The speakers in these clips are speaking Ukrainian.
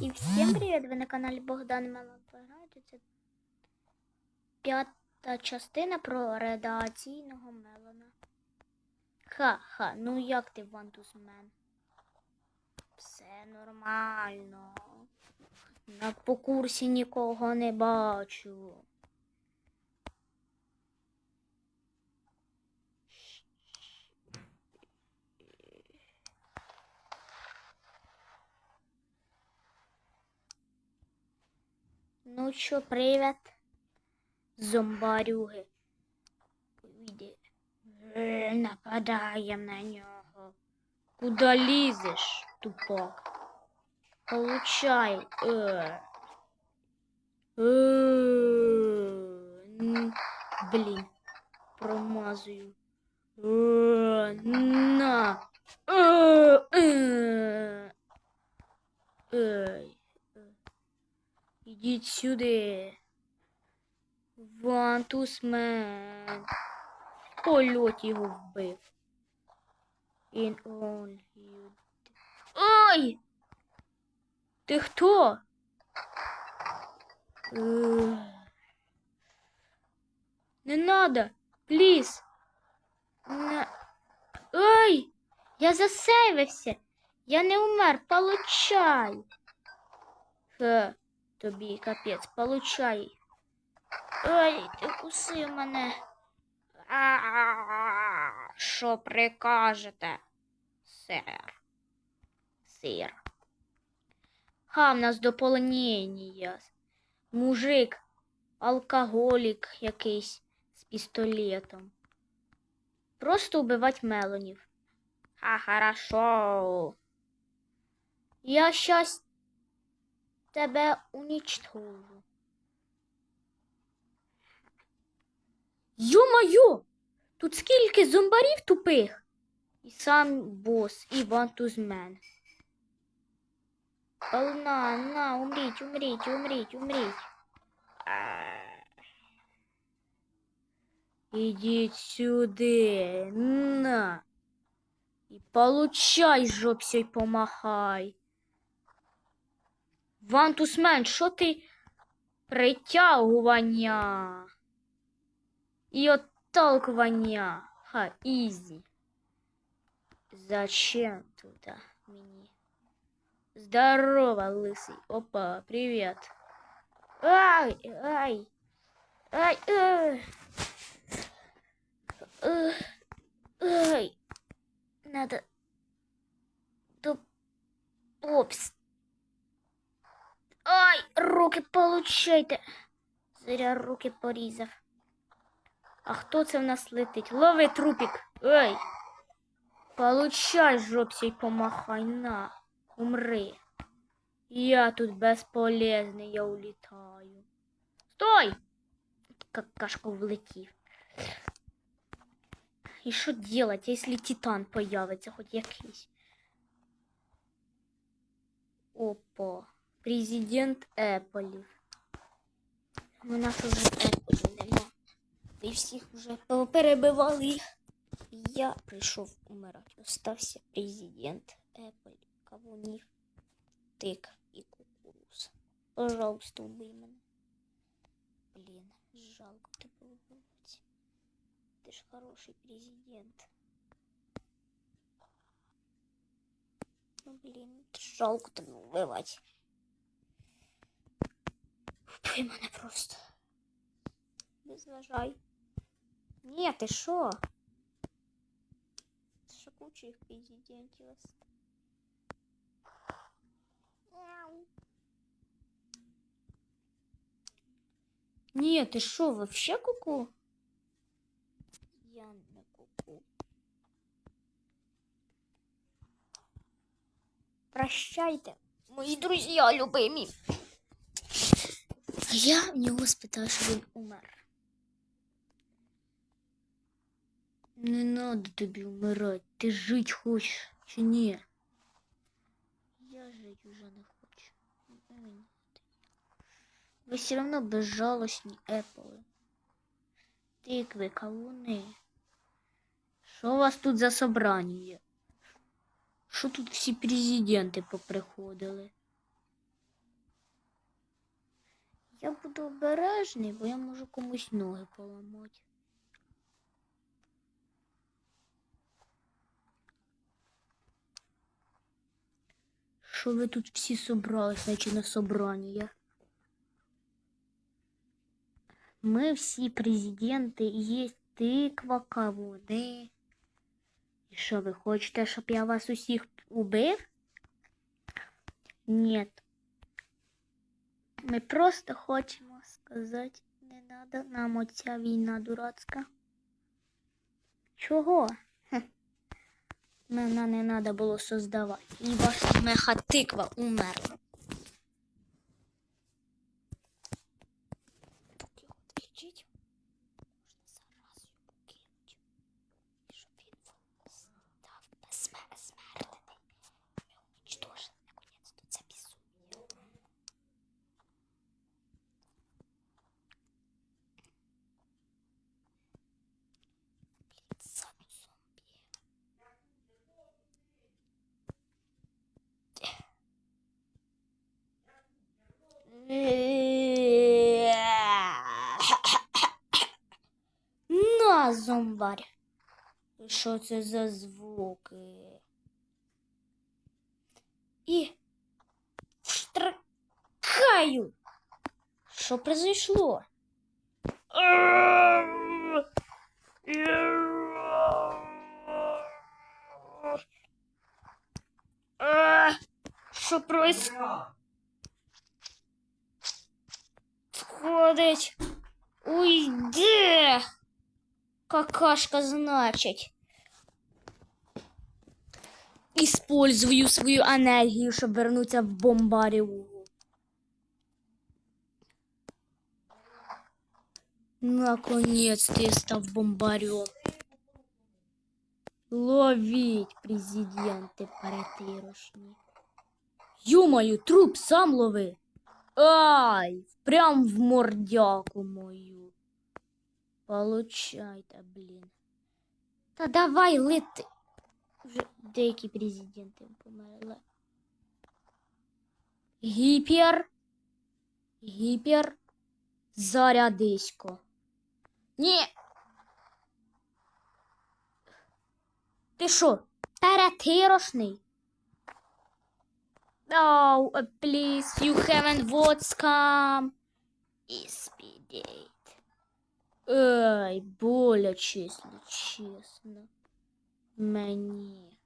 І всім привіт! Ви на каналі Богдан Мелон Пограєте. Це п'ята частина про радіаційного Мелона. Ха-ха, ну як ти, Вантусмен? Все нормально. На по курсі нікого не бачу. Ну що, привіт, зомбарюги. Іди. Е, Нападаємо на нього. Куда лізеш, тупак? Получай. Е. Е. Н- Блін, промазую. Е, На. Е, е. Ей. Е. Ідіть сюди. Вантусмен. Польот його вбив. In all. Ой! Ти хто? Не надо, пліз. Ой! Я засейвився. Я не умер, получай. Ха, тобі капець, получай. Ой, ти кусив мене. А, Що прикажете, сер? Сир. Ха, в нас дополнення. Мужик, алкоголік якийсь з пістолетом. Просто убивать мелонів. А, хорошо. Я щас тебе уничтожу. Йо-моє! Тут скільки зомбарів тупих. І сам бос, і вантузмен. Ал, На, умріть, умріть, умріть, умріть. Ідіть сюди, на. І получай жопся й помахай. Вантусмен, що ти притягування? І отталкивання. Ха, ізі. Зачем туда мені? Здорово, лысый. Опа, привет. Ай, ай. Ай, ай. Ай, ай. Надо... Да... Опс. Руки получайте. Зря руки порізав. А хто це в нас летить? Лови трупик. Ей. Получай, жопся й помахай на. Умри. Я тут безполезний, я улітаю. Стой! Какашка влетів. І що делать, якщо титан появиться хоч якийсь? Опа. Президент Еполів. У нас уже Еполів нема. І всіх вже перебивали їх. Я прийшов умирати. Остався президент Apple, кавунів, тик і кукуруз. Пожалуйста, убий мене. Блін, жалко тебе вбивати. Ти ж хороший президент. Ну, блін, жалко тебе вбивати. Вбий мене просто. Не зважай. Ні, ти що? Ще куча їх президентів. ось. Мяу. Ні, ти що, вообще куку? Я не куку. Прощайте, мої друзі любимі. Я в нього спитав, що він умер. Не надо тобі вмирати. Ти жить хочеш чи ні? Я жить уже не хочу. Ви все равно безжалостні еполи. Тикви, кавуни. Що у вас тут за собрання? Що тут всі президенти поприходили? Я буду обережний, бо я можу комусь ноги поламати. Що ви тут всі собрались, наче на собрання? Ми всі президенти, і є тиква, кавуни. І що ви хочете, щоб я вас усіх убив? Ні. Ми просто хочемо сказати, не треба нам оця війна дурацька. Чого? Хех. Мене не треба було создавати. І ваша меха тиква умерла. Поки його відключить, можна заразу йому кинуть. І щоб він став безсмертний. Ми уничтожили, наконець-то, це безумие. Сам зомбі. На, зомбарь. Що це за звуки? І штракаю. Що произошло? Що происходить? Уйди! Какашка, значить. Использую свою енергію, щоб вернутися в бомбаріугу. Наконец-то я став бомбарем. Ловіть, президенти перетирошні. Юмою, труп сам лови. Ай, прям в мордяку мою. Получайте, блін. Та давай лети. Вже деякі президенти померли. Гіпер. Гіпер. Зарядисько. Ні. Ти що, перетирошний? Oh, uh, please, you haven't what scam. Ай, боляче, якщо чесно. Мені.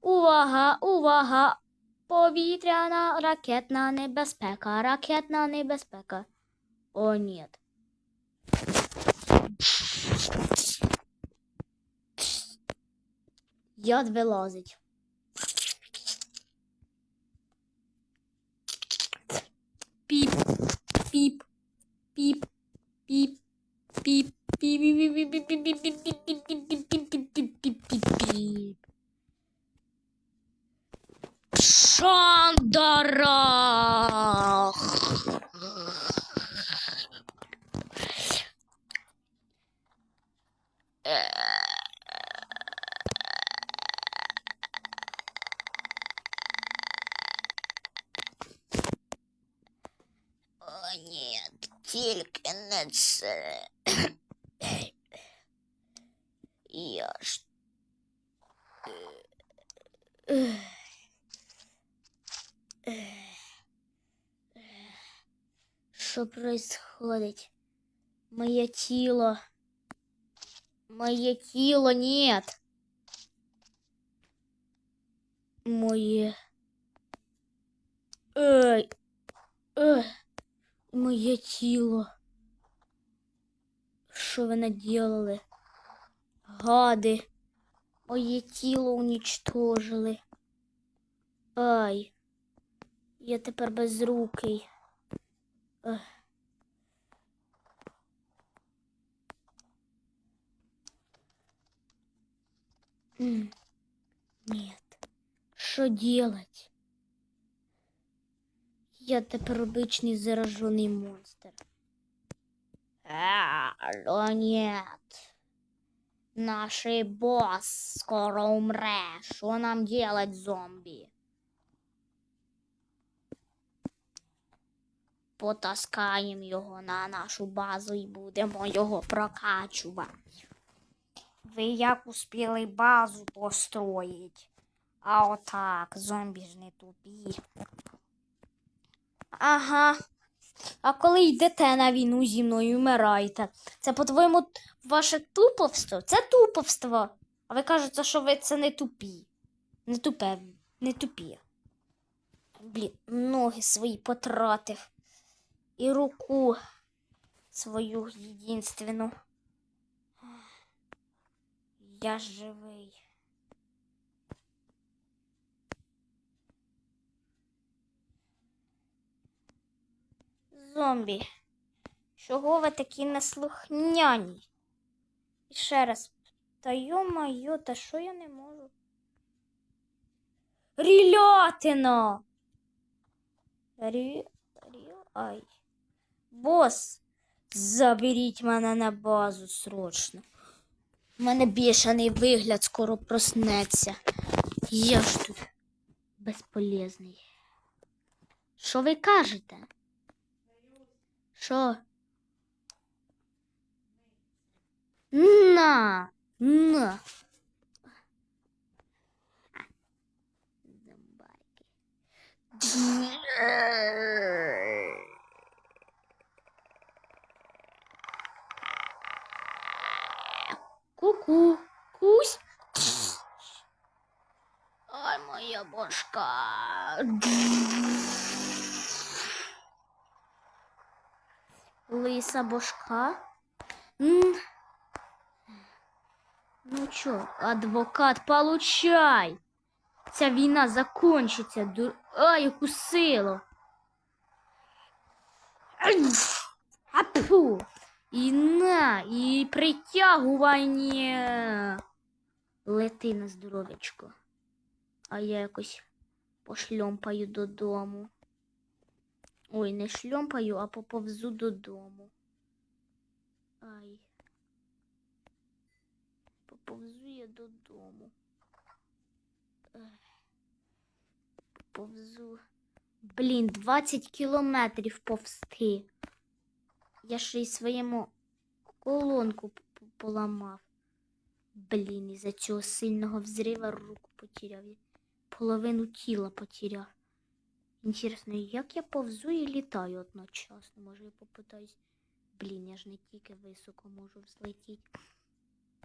Увага, увага! Повітряна ракетна небезпека, ракетна небезпека. О, ні. Яд вилазить. Піп, піп, піп, піп, піп, піп-піп-піп-піп-піп-піп-піп-піп-піп-піп-піп-піп. Шандара! О, тільки не це. Я ж. Що происходить? Моє тіло. Моє тіло нет. Моє. Ей. Ей. Моє тіло. Що ви наделали? Гади. Моє тіло уничтожили. Ай. Я тепер безрукий. Ех. Нет. Що делать? Я тепер обичний заражений монстр. Но нет. Наш босс скоро умре. Що нам делать, зомбі? потаскаємо його на нашу базу і будемо його прокачувати. Ви як успіли базу построїть? А отак, зомбі ж не тупі. Ага. А коли йдете на війну зі мною вмираєте, це, по-твоєму, ваше туповство? Це туповство. А ви кажете, що ви це не тупі. Не тупе, не тупі. Блін, ноги свої потратив. І руку свою єдинственну. Я живий. Зомбі. Чого ви такі неслухняні? І ще раз. Та йо-моє, та що я не можу? Рілятина! Рі... Рі... Ай. Бос, заберіть мене на базу срочно. У мене бішаний вигляд скоро проснеться. Я ж тут безполезний. Що ви кажете? Що? На! На! Ку-ку. Кусь. Ай, моя башка. Лиса башка. М. Ну чё, адвокат, получай. Ця війна закончиться. Дур... Ай, укусило. Ай, Апу. І на, і притягування. Лети на здоров'ячко. А я якось пошльомпаю додому. Ой, не шльомпаю, а поповзу додому. Ай. Поповзу я додому. Поповзу. Блін, 20 кілометрів повзти. Я ще й своєму колонку поламав. Блін, із-за цього сильного взрива руку потеряв. Я Половину тіла потеряв. Інтересно, як я повзу і літаю одночасно? Може я попитаюсь. Блін, я ж не тільки високо можу взлетіти.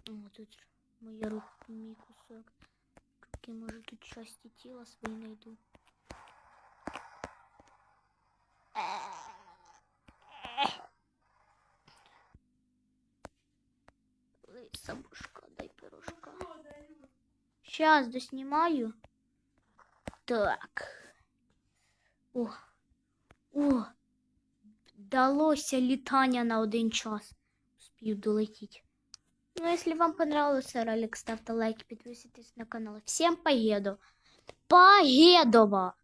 О, тут моя рука, мій кусок. Руки, може, тут часті тіла свої знайду. Лиса бушка, дай пирожка. Сейчас доснімаю. Так. О. О. Далося літання на один час. Успів долетіти. Ну, если вам понравился ролик, ставьте лайк, подписывайтесь на канал. Всем поеду. Поедова!